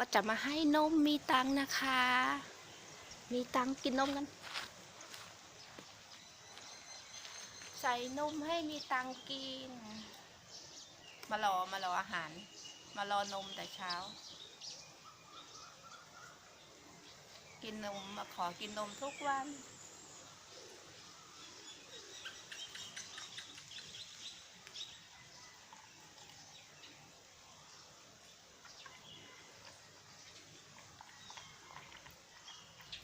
ก็จะมาให้นมมีตังนะคะ มีตังกินนมกัน ใส่นมให้มีตังกิน มารอมารออาหาร มารอนมแต่เช้า กินนมมาขอกินนมทุกวัน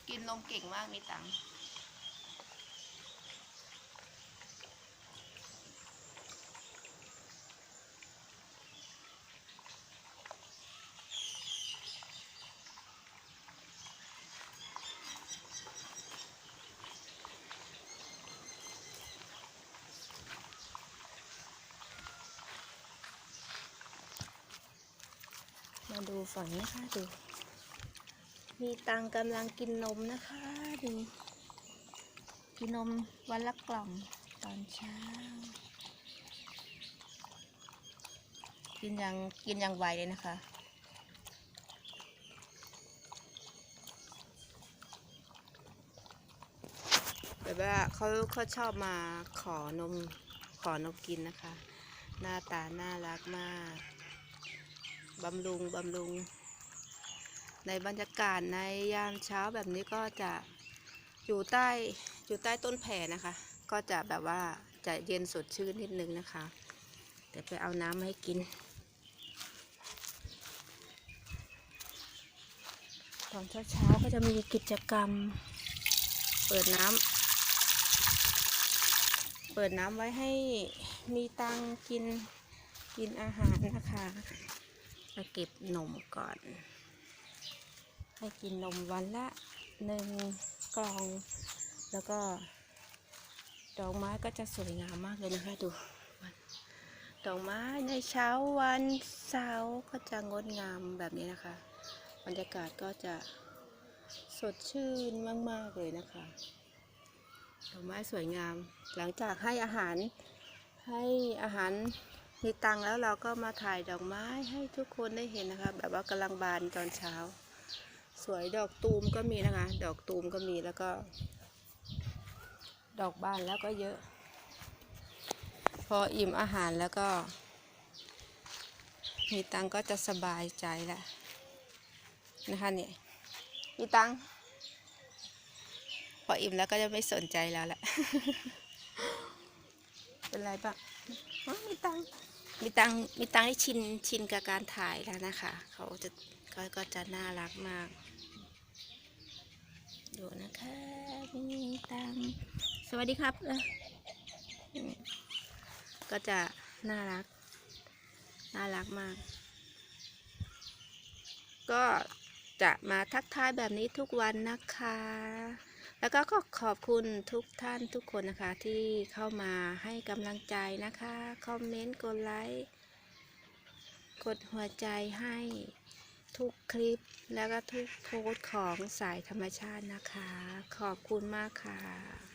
กินนมเก่งมากมีตังค์มาดูฝั่งนี้ค่ะดู มีตังกำลังกินนมนะคะดูกินนมวันละกล่องตอนเช้า กินอย่างกินอย่างไวเลยนะคะแบบว่าเขาเขาชอบมาขอนมขอนมกินนะคะ หน้าตาน่ารักมาก บำรุงบำรุง ในบรรยากาศในยามเช้าแบบนี้ก็จะอยู่ใต้อยู่ใต้ต้นแผ่นะคะ ก็จะแบบว่าจะเย็นสดชื่นนิดนึงนะคะ เดี๋ยวไปเอาน้ำมาให้กินตอนเช้าๆก็จะมีกิจกรรม เปิดน้ำเปิดน้ำไว้ให้มีตังกินกินอาหารนะคะมาเก็บนมก่อน ให้กินนมวันละหนึ่งกล่อง แล้วก็ดอกไม้ก็จะสวยงามมากเลยนะคะดูดอกไม้ในเช้าวันเสาร์ก็จะงดงามแบบนี้นะคะ บรรยากาศก็จะสดชื่นมาก ๆ เลยนะคะดอกไม้สวยงาม หลังจากให้อาหารให้อาหารมีตังแล้วเราก็มาถ่ายดอกไม้ให้ทุกคนได้เห็นนะคะ แบบว่ากำลังบานตอนเช้า สวยดอกตูมก็มีนะคะ ดอกตูมก็มีแล้วก็ ดอกบานแล้วก็เยอะ พออิ่มอาหารแล้วก็ มีตังก็จะสบายใจแล้วนะคะเนี่ยมีตังพออิ่มแล้วก็จะไม่สนใจแล้วแหละ เป็นไรบ้างอ๋อมีตังมีตังมีตังค์ให้ชินชินกับการถ่ายแล้วนะคะ เขาจะก็จะน่ารักมาก ดูนะคะมีตังสวัสดีครับก็จะน่ารัก น่ารักมาก ก็จะมาทักทายแบบนี้ทุกวันนะคะ แล้วก็ขอขอบคุณทุกท่านทุกคนนะคะที่เข้ามาให้กำลังใจนะคะ คอมเมนต์ กดไลค์ กดหัวใจให้ ทุกคลิปแล้วก็ทุกโพสต์ของสายธรรมชาตินะคะ ขอบคุณมากค่ะ